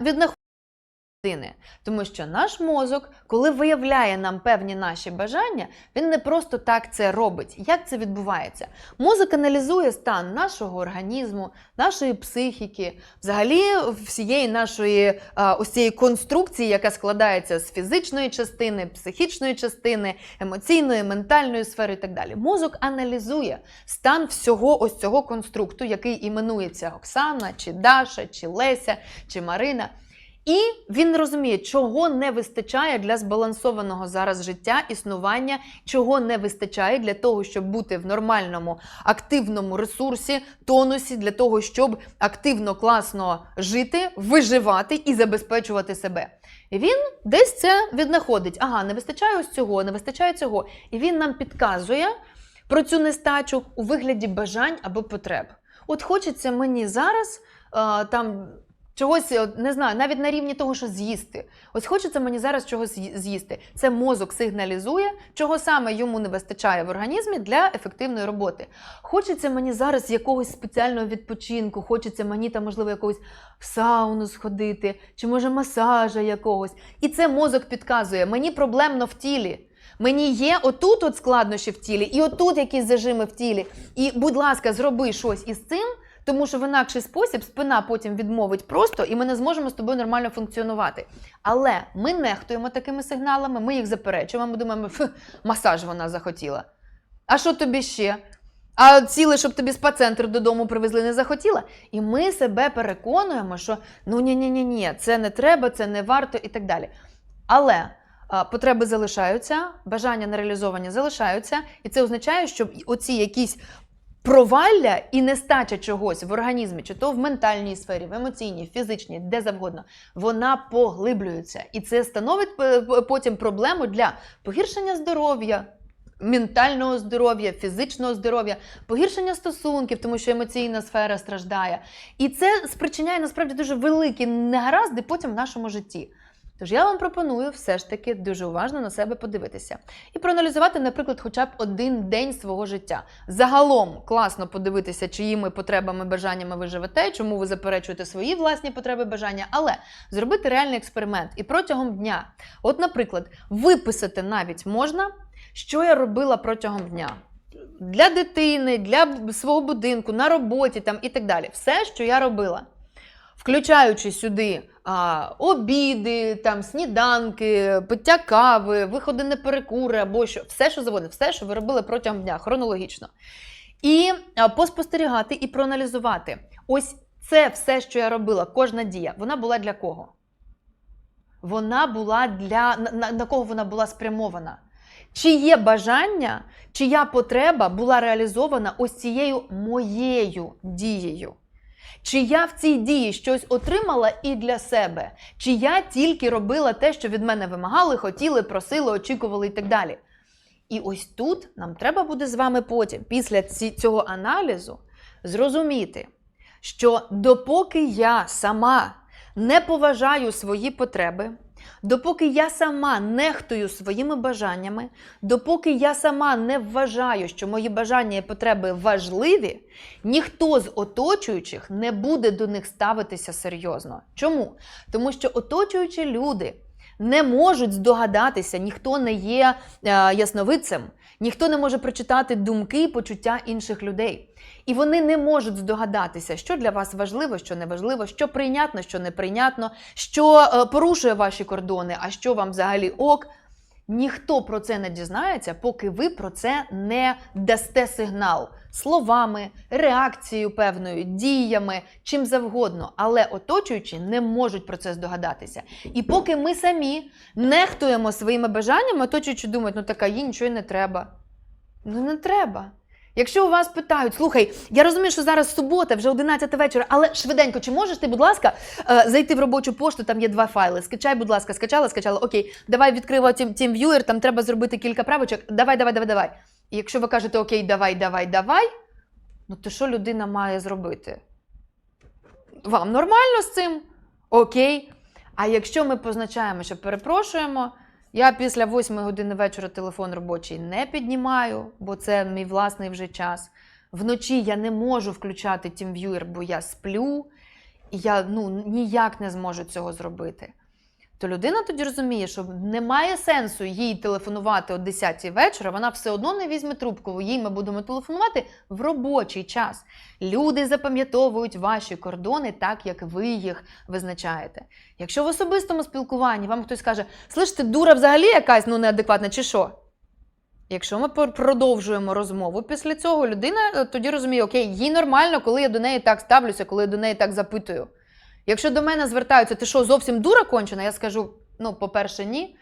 віднаходить людини. Тому що наш мозок, коли виявляє нам певні наші бажання, він не просто так це робить. Як це відбувається? Мозок аналізує стан нашого організму, нашої психіки, взагалі всієї нашої ось цієї конструкції, яка складається з фізичної частини, психічної частини, емоційної, ментальної сфери і так далі. Мозок аналізує стан всього ось цього конструкту, який іменується Оксана, чи Даша, чи Леся, чи Марина. І він розуміє, чого не вистачає для збалансованого зараз життя, існування, чого не вистачає для того, щоб бути в нормальному активному ресурсі, тонусі, для того, щоб активно, класно жити, виживати і забезпечувати себе. І він десь це віднаходить. Ага, не вистачає ось цього, не вистачає цього. І він нам підказує про цю нестачу у вигляді бажань або потреб. От хочеться мені зараз а, там. Чогось не знаю, навіть на рівні того, що з'їсти. Ось хочеться мені зараз чогось з'їсти. Це мозок сигналізує, чого саме йому не вистачає в організмі для ефективної роботи. Хочеться мені зараз якогось спеціального відпочинку, хочеться мені там, можливо, якогось в сауну сходити, чи може масажа якогось. І це мозок підказує: мені проблемно в тілі. Мені є отут от складнощі в тілі, і отут якісь зажими в тілі. І, будь ласка, зроби щось із цим. Тому що в інакший спосіб спина потім відмовить просто, і ми не зможемо з тобою нормально функціонувати. Але ми нехтуємо такими сигналами, ми їх заперечуємо, ми думаємо, «Фу, масаж вона захотіла. А що тобі ще? А ціле, щоб тобі спа-центр додому привезли, не захотіла. І ми себе переконуємо, що ну ні ні це не треба, це не варто і так далі. Але потреби залишаються, бажання нереалізовані залишаються, і це означає, що оці якісь провалля і нестача чогось в організмі, чи то в ментальній сфері, в емоційній, фізичній, де завгодно, вона поглиблюється. І це становить е, потім проблему для погіршення здоров'я. Ментального здоров'я, фізичного здоров'я, погіршення стосунків, тому що емоційна сфера страждає. І це спричиняє насправді дуже великі негаразди потім в нашому житті. Тож я вам пропоную все ж таки дуже уважно на себе подивитися і проаналізувати, наприклад, хоча б один день свого життя. Загалом класно подивитися, чиїми потребами, бажаннями ви живете, чому ви заперечуєте свої власні потреби, бажання, але зробити реальний експеримент і протягом дня, от, наприклад, виписати навіть можна, що я робила протягом дня. Для дитини, для свого будинку, на роботі там і так далі. Все, що я робила включаючи сюди а, обіди, там, сніданки, пиття кави, виходи на перекури або що, все, що заводить, все, що ви робили протягом дня, хронологічно. І а, поспостерігати і проаналізувати. Ось це все, що я робила, кожна дія, вона була для кого? Вона була для на, на, на кого вона була спрямована? Чиє бажання, чия потреба була реалізована ось цією моєю дією? Чи я в цій дії щось отримала і для себе? Чи я тільки робила те, що від мене вимагали, хотіли, просили, очікували і так далі? І ось тут нам треба буде з вами потім, після цього аналізу, зрозуміти, що допоки я сама не поважаю свої потреби, допоки я сама нехтую своїми бажаннями, допоки я сама не вважаю, що мої бажання і потреби важливі, ніхто з оточуючих не буде до них ставитися серйозно. Чому? Тому що оточуючі люди не можуть здогадатися, ніхто не є е, ясновидцем, ніхто не може прочитати думки і почуття інших людей. І вони не можуть здогадатися, що для вас важливо, що не важливо, що прийнятно, що неприйнятно, що е, порушує ваші кордони, а що вам взагалі ок. Ніхто про це не дізнається, поки ви про це не дасте сигнал словами, реакцією певною, діями, чим завгодно. Але оточуючі не можуть про це здогадатися. І поки ми самі нехтуємо своїми бажаннями, оточуючі думають, ну така їй нічого не треба. Ну не треба. Якщо у вас питають, слухай, я розумію, що зараз субота, вже 11 вечора, але швиденько, чи можеш ти, будь ласка, е, зайти в робочу пошту, там є два файли. Скачай, будь ласка, скачала, скачала. Окей, давай відкрива TeamViewer, там треба зробити кілька правочок. Давай, давай, давай, давай. І якщо ви кажете окей, давай, давай, давай, ну то що людина має зробити? Вам нормально з цим? Окей. А якщо ми позначаємо, що перепрошуємо, я після 8 години вечора телефон робочий не піднімаю, бо це мій власний вже час. Вночі я не можу включати TeamViewer, бо я сплю. і я ну, ніяк не зможу цього зробити. То людина тоді розуміє, що немає сенсу їй телефонувати о 10 вечора, вона все одно не візьме трубку, їй ми будемо телефонувати в робочий час. Люди запам'ятовують ваші кордони так, як ви їх визначаєте. Якщо в особистому спілкуванні вам хтось каже, слиш, ти дура взагалі якась ну, неадекватна, чи що? Якщо ми продовжуємо розмову після цього, людина е, тоді розуміє, окей, їй нормально, коли я до неї так ставлюся, коли я до неї так запитую. Якщо до мене звертаються, ти що, зовсім дура кончена, я скажу: ну, по-перше, ні.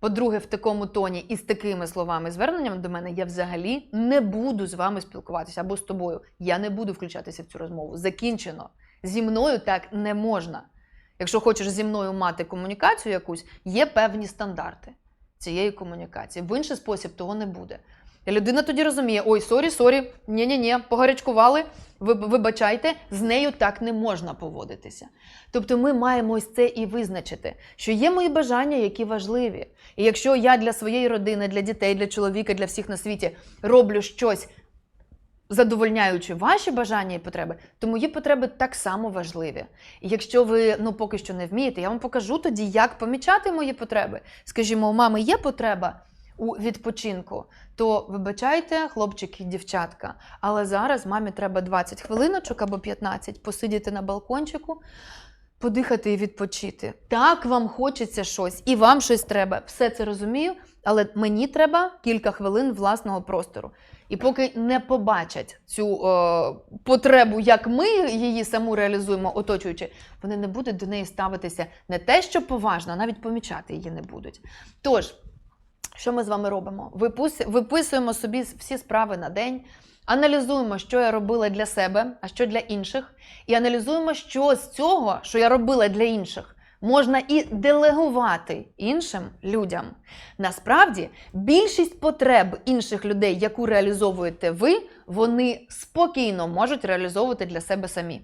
По-друге, в такому тоні і з такими словами зверненнями до мене я взагалі не буду з вами спілкуватися або з тобою. Я не буду включатися в цю розмову. Закінчено. Зі мною так не можна. Якщо хочеш зі мною мати комунікацію якусь, є певні стандарти цієї комунікації. В інший спосіб того не буде. І людина тоді розуміє: ой, сорі, сорі, ні-ні-ні, погарячкували, ви- вибачайте, з нею так не можна поводитися. Тобто ми маємо ось це і визначити, що є мої бажання, які важливі. І якщо я для своєї родини, для дітей, для чоловіка, для всіх на світі роблю щось, задовольняючи ваші бажання і потреби, то мої потреби так само важливі. І якщо ви ну поки що не вмієте, я вам покажу тоді, як помічати мої потреби. Скажімо, у мами є потреба у відпочинку, то вибачайте, хлопчики і дівчатка. Але зараз мамі треба 20 хвилиночок або 15 посидіти на балкончику. Подихати і відпочити. Так, вам хочеться щось, і вам щось треба. Все це розумію, але мені треба кілька хвилин власного простору. І поки не побачать цю е, потребу, як ми її саму реалізуємо, оточуючи, вони не будуть до неї ставитися не те, що поважно, а навіть помічати її не будуть. Тож, що ми з вами робимо? Виписуємо собі всі справи на день, аналізуємо, що я робила для себе, а що для інших, і аналізуємо, що з цього, що я робила для інших, можна і делегувати іншим людям. Насправді, більшість потреб інших людей, яку реалізовуєте ви, вони спокійно можуть реалізовувати для себе самі.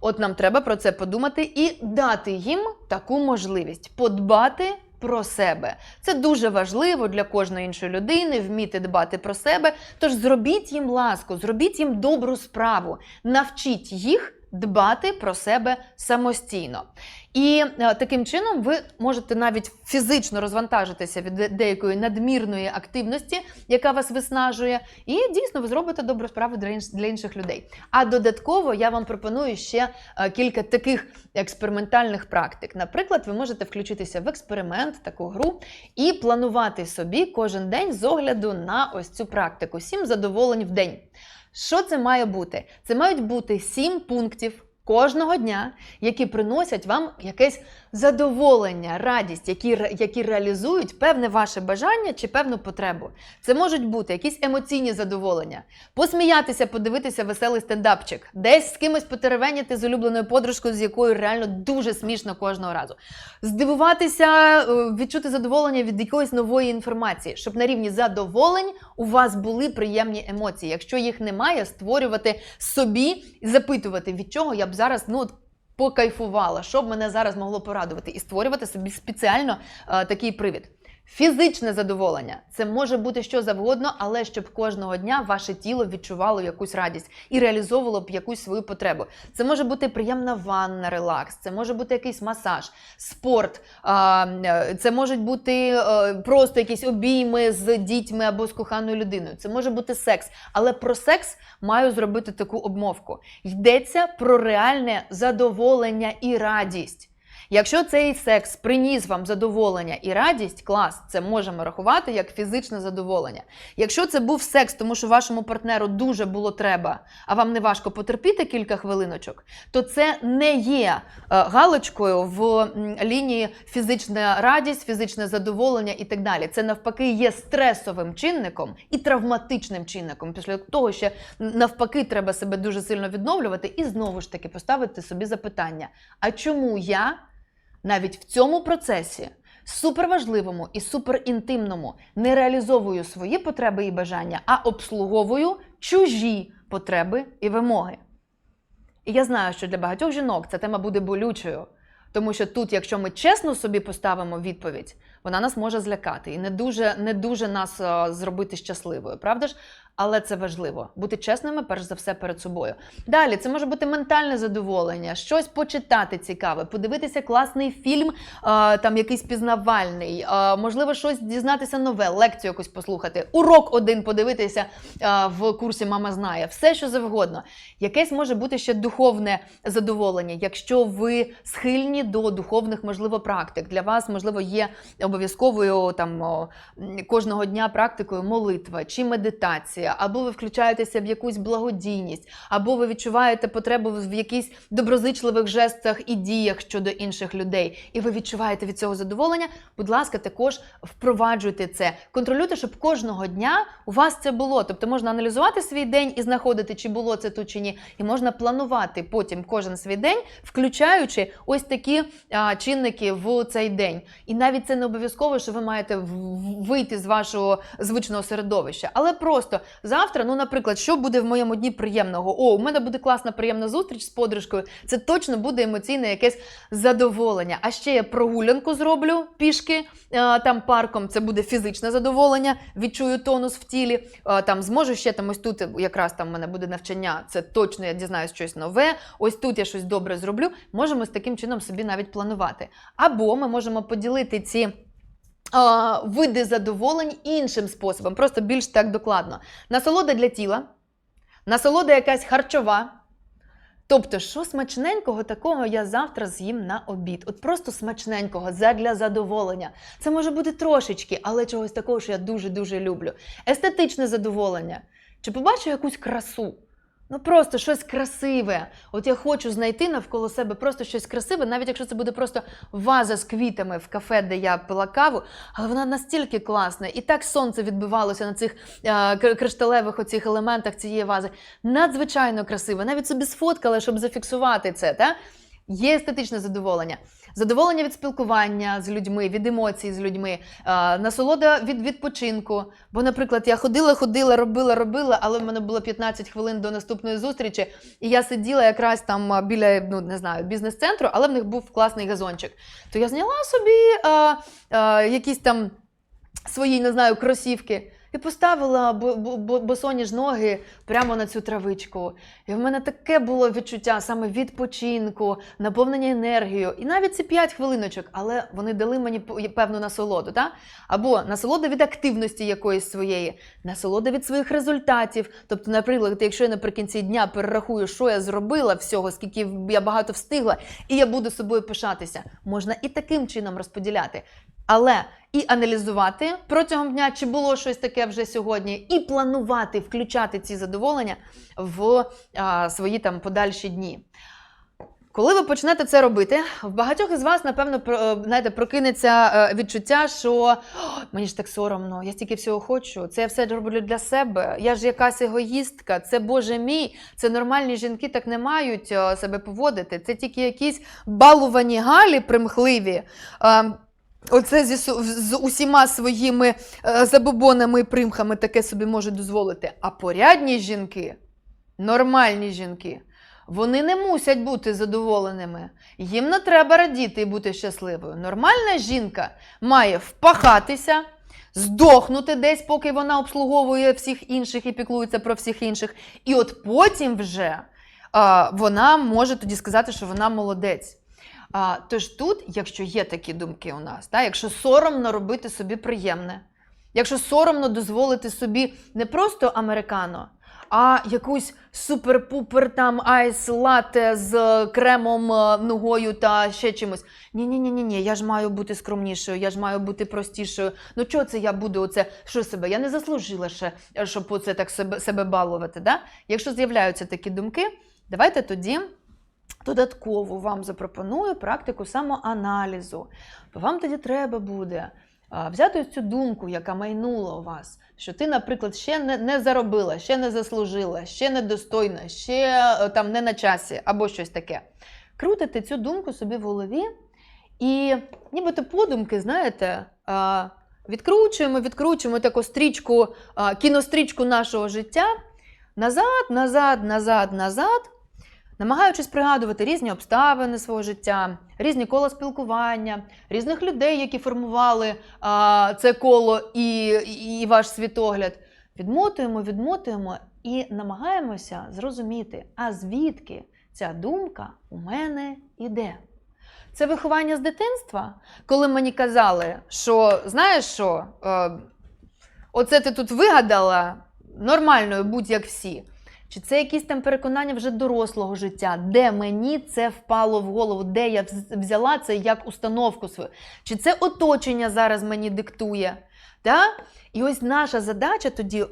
От нам треба про це подумати і дати їм таку можливість подбати про себе. Це дуже важливо для кожної іншої людини вміти дбати про себе. Тож зробіть їм ласку, зробіть їм добру справу, навчіть їх дбати про себе самостійно. І е, таким чином ви можете навіть фізично розвантажитися від деякої надмірної активності, яка вас виснажує, і дійсно ви зробите добру справу для інших людей. А додатково я вам пропоную ще е, кілька таких експериментальних практик. Наприклад, ви можете включитися в експеримент, таку гру, і планувати собі кожен день з огляду на ось цю практику. Сім задоволень в день. Що це має бути? Це мають бути сім пунктів кожного дня, які приносять вам якесь задоволення, радість, які, які реалізують певне ваше бажання чи певну потребу. Це можуть бути якісь емоційні задоволення, посміятися, подивитися веселий стендапчик, десь з кимось потеревеніти з улюбленою подружкою, з якою реально дуже смішно кожного разу. Здивуватися, е, відчути задоволення від якоїсь нової інформації, щоб на рівні задоволень у вас були приємні емоції. Якщо їх немає, створювати собі і запитувати, від чого я б зараз ну. от Покайфувала, що б мене зараз могло порадувати, і створювати собі спеціально е, такий привід. Фізичне задоволення це може бути що завгодно, але щоб кожного дня ваше тіло відчувало якусь радість і реалізовувало б якусь свою потребу. Це може бути приємна ванна, релакс, це може бути якийсь масаж, спорт, е, це можуть бути е, просто якісь обійми з дітьми або з коханою людиною. Це може бути секс. Але про секс маю зробити таку обмовку. Йдеться про реальне задоволення і радість. Якщо цей секс приніс вам задоволення і радість, клас, це можемо рахувати як фізичне задоволення. Якщо це був секс, тому що вашому партнеру дуже було треба, а вам не важко потерпіти кілька хвилиночок, то це не є е, галочкою в лінії фізична радість, фізичне задоволення і так далі. Це навпаки є стресовим чинником і травматичним чинником. Після того ще навпаки треба себе дуже сильно відновлювати і знову ж таки поставити собі запитання: а чому я навіть в цьому процесі? Суперважливому і суперінтимному не реалізовую свої потреби і бажання, а обслуговую чужі потреби і вимоги. І я знаю, що для багатьох жінок ця тема буде болючою, тому що тут, якщо ми чесно собі поставимо відповідь, вона нас може злякати і не дуже, не дуже нас е, зробити щасливою, правда ж? Але це важливо бути чесними, перш за все, перед собою. Далі це може бути ментальне задоволення, щось почитати цікаве, подивитися класний фільм, там якийсь пізнавальний, можливо, щось дізнатися нове, лекцію якусь послухати, урок один подивитися в курсі Мама знає, все що завгодно. Якесь може бути ще духовне задоволення, якщо ви схильні до духовних, можливо, практик. Для вас, можливо, є обов'язковою там кожного дня практикою молитва чи медитація, або ви включаєтеся в якусь благодійність, або ви відчуваєте потребу в якихось доброзичливих жестах і діях щодо інших людей, і ви відчуваєте від цього задоволення. Будь ласка, також впроваджуйте це. Контролюйте, щоб кожного дня у вас це було. Тобто можна аналізувати свій день і знаходити, чи було це тут чи ні, і можна планувати потім кожен свій день, включаючи ось такі а, чинники в цей день. І навіть це не обов'язково, що ви маєте вийти з вашого звичного середовища, але просто завтра, ну, наприклад, що буде в моєму дні приємного? О, у мене буде класна приємна зустріч з подружкою. Це точно буде емоційне якесь задоволення. А ще я прогулянку зроблю пішки е, там парком. Це буде фізичне задоволення. Відчую тонус в тілі. Е, Там зможу ще там ось тут якраз там в мене буде навчання. Це точно я дізнаюсь щось нове. Ось тут я щось добре зроблю. Можемо з таким чином собі навіть планувати. Або ми можемо поділити ці. Види задоволень іншим способом, просто більш так докладно. Насолода для тіла, насолода якась харчова. Тобто, що смачненького такого я завтра з'їм на обід. От просто смачненького, задля задоволення. Це може бути трошечки, але чогось такого, що я дуже-дуже люблю. Естетичне задоволення. Чи побачу якусь красу? Ну просто щось красиве. От я хочу знайти навколо себе просто щось красиве, навіть якщо це буде просто ваза з квітами в кафе, де я пила каву, але вона настільки класна, і так сонце відбивалося на цих е, кришталевих оцих елементах цієї вази. Надзвичайно красиве. Навіть собі сфоткала, щоб зафіксувати це. Та? Є естетичне задоволення. Задоволення від спілкування з людьми, від емоцій з людьми, е, насолода від відпочинку. Бо, наприклад, я ходила, ходила, робила, робила, але в мене було 15 хвилин до наступної зустрічі, і я сиділа якраз там біля ну не знаю, бізнес-центру, але в них був класний газончик. То я зняла собі е, е, якісь там свої, не знаю, кросівки. І поставила бо- бо- бо- босоніж ноги прямо на цю травичку. І в мене таке було відчуття саме відпочинку, наповнення енергією. І навіть ці 5 хвилиночок, але вони дали мені певну насолоду. Та? Або насолода від активності якоїсь своєї, насолода від своїх результатів. Тобто, наприклад, якщо я наприкінці дня перерахую, що я зробила всього, скільки я багато встигла, і я буду собою пишатися, можна і таким чином розподіляти. Але і аналізувати протягом дня, чи було щось таке вже сьогодні, і планувати, включати ці задоволення в а, свої там подальші дні. Коли ви почнете це робити, в багатьох із вас, напевно, е, знаєте, прокинеться е, відчуття, що мені ж так соромно, я стільки всього хочу, це я все роблю для себе. Я ж якась егоїстка, це Боже мій, це нормальні жінки так не мають е, себе поводити. Це тільки якісь балувані галі примхливі. Оце зі, з усіма своїми е, забобонами і примхами таке собі можуть дозволити. А порядні жінки, нормальні жінки, вони не мусять бути задоволеними. Їм не треба радіти і бути щасливою. Нормальна жінка має впахатися, здохнути десь, поки вона обслуговує всіх інших і піклується про всіх інших. І от потім вже а, вона може тоді сказати, що вона молодець. А, тож тут, якщо є такі думки у нас, та, якщо соромно робити собі приємне, якщо соромно дозволити собі не просто американо, а якусь супер-пупер там айс лате з кремом, е, ногою та ще чимось. Ні, ні, ні, я ж маю бути скромнішою, я ж маю бути простішою. Ну чого це я буду оце що себе? Я не заслужила ще, щоб оце так себе, себе балувати. Да? Якщо з'являються такі думки, давайте тоді. Додатково вам запропоную практику самоаналізу. Вам тоді треба буде взяти цю думку, яка майнула у вас, що ти, наприклад, ще не, не заробила, ще не заслужила, ще недостойна, ще е, там не на часі або щось таке. Крутите цю думку собі в голові і нібито подумки, знаєте, відкручуємо, відкручуємо таку стрічку, кінострічку нашого життя назад, назад, назад, назад намагаючись пригадувати різні обставини свого життя, різні кола спілкування, різних людей, які формували а, це коло і, і ваш світогляд. Відмотуємо, відмотуємо і намагаємося зрозуміти, а звідки ця думка у мене іде. Це виховання з дитинства, коли мені казали, що знаєш що, е, оце ти тут вигадала нормальною, будь як всі. Чи це якісь там переконання вже дорослого життя, де мені це впало в голову, де я взяла це як установку свою? Чи це оточення зараз мені диктує? Да? І ось наша задача тоді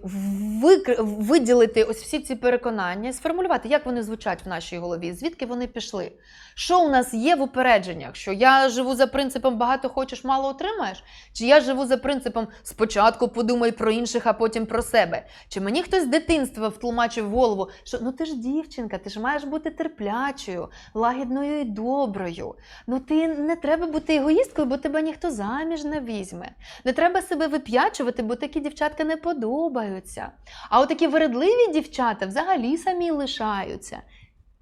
виділити ось всі ці переконання, сформулювати, як вони звучать в нашій голові, звідки вони пішли. Що у нас є в упередженнях? Що я живу за принципом багато хочеш, мало отримаєш? Чи я живу за принципом спочатку подумай про інших, а потім про себе? Чи мені хтось з дитинства втлумачив голову, що ну ти ж дівчинка, ти ж маєш бути терплячою, лагідною і доброю. Ну ти не треба бути егоїсткою, бо тебе ніхто заміж не візьме. Не треба себе вип'ячувати, бо такі дівчатка не подобаються. А отакі вередливі дівчата взагалі самі лишаються.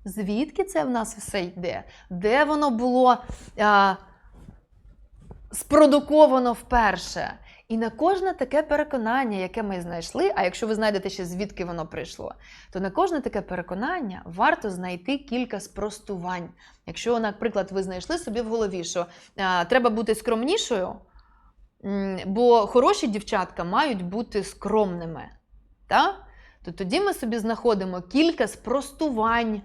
Звідки це в нас все йде? Де воно було а, спродуковано вперше? І на кожне таке переконання, яке ми знайшли, а якщо ви знайдете ще звідки воно прийшло, то на кожне таке переконання варто знайти кілька спростувань. Якщо, наприклад, ви знайшли собі в голові, що а, треба бути скромнішою, бо хороші дівчатка мають бути скромними, та? то тоді ми собі знаходимо кілька спростувань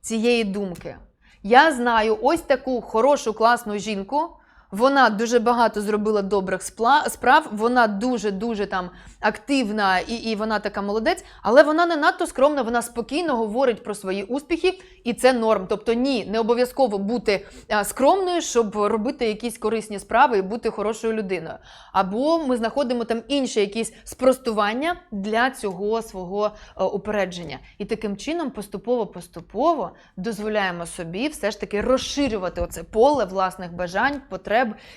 цієї думки. Я знаю ось таку хорошу, класну жінку. Вона дуже багато зробила добрих справ, вона дуже-дуже там активна і, і вона така молодець, але вона не надто скромна, вона спокійно говорить про свої успіхи, і це норм. Тобто, ні, не обов'язково бути скромною, щоб робити якісь корисні справи і бути хорошою людиною. Або ми знаходимо там інші якісь спростування для цього свого е, упередження. І таким чином, поступово-поступово дозволяємо собі все ж таки розширювати оце поле власних бажань, потреб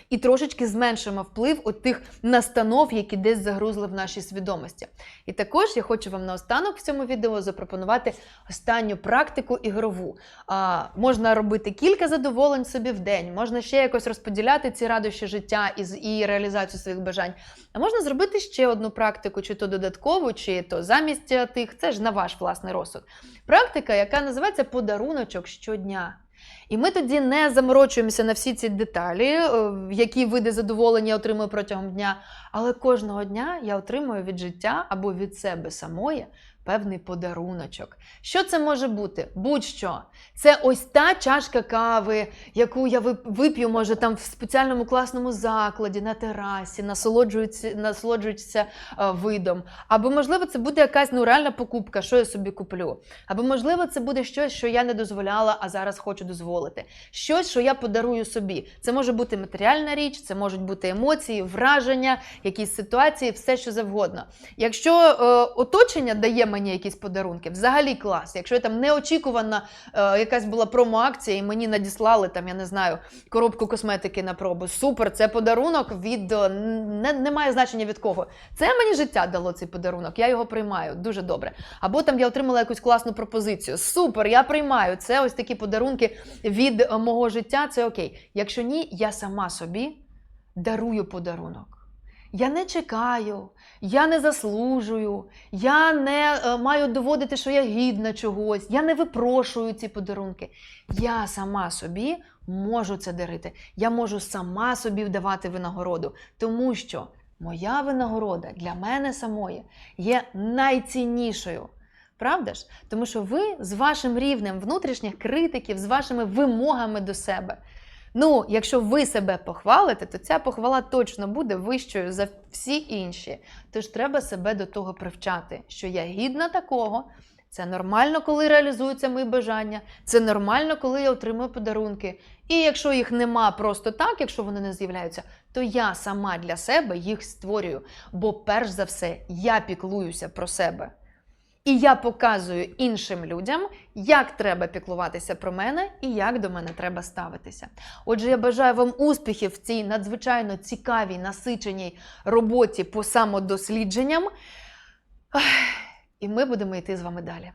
і трошечки зменшуємо вплив от тих настанов, які десь загрузли в нашій свідомості. І також я хочу вам наостанок в цьому відео запропонувати останню практику ігрову. А, можна робити кілька задоволень собі в день, можна ще якось розподіляти ці радощі життя і, реалізацію своїх бажань. А можна зробити ще одну практику, чи то додаткову, чи то замість тих. Це ж на ваш власний розсуд. Практика, яка називається подаруночок щодня. І ми тоді не заморочуємося на всі ці деталі, е, які види задоволення я отримую протягом дня. Але кожного дня я отримую від життя або від себе самої певний подаруночок. Що це може бути? Будь-що. Це ось та чашка кави, яку я вип'ю, може, там в спеціальному класному закладі, на терасі, насолоджуються, насолоджуються е, видом. Або, можливо, це буде якась ну, реальна покупка, що я собі куплю. Або, можливо, це буде щось, що я не дозволяла, а зараз хочу дозволити. Щось, що я подарую собі. Це може бути матеріальна річ, це можуть бути емоції, враження, якісь ситуації, все що завгодно. Якщо е, оточення дає мені якісь подарунки, взагалі клас. Якщо я там неочікувана е, якась була промо-акція, і мені надіслали там, я не знаю, коробку косметики на пробу. Супер, це подарунок від е, не, не має значення від кого. Це мені життя дало цей подарунок. Я його приймаю дуже добре. Або там я отримала якусь класну пропозицію. Супер, я приймаю. Це ось такі подарунки від е, мого життя. Це окей. Якщо ні, я сама собі дарую подарунок. Я не чекаю, я не заслужую, я не е, маю доводити, що я гідна чогось, я не випрошую ці подарунки. Я сама собі можу це дарити. Я можу сама собі вдавати винагороду, тому що моя винагорода для мене самої є найціннішою. Правда ж? Тому що ви з вашим рівнем внутрішніх критиків, з вашими вимогами до себе. Ну, якщо ви себе похвалите, то ця похвала точно буде вищою за всі інші. Тож треба себе до того привчати, що я гідна такого. Це нормально, коли реалізуються мої бажання. Це нормально, коли я отримую подарунки. І якщо їх нема просто так, якщо вони не з'являються, то я сама для себе їх створюю. Бо перш за все я піклуюся про себе. І я показую іншим людям, як треба піклуватися про мене і як до мене треба ставитися. Отже, я бажаю вам успіхів в цій надзвичайно цікавій, насиченій роботі по самодослідженням. І ми будемо йти з вами далі.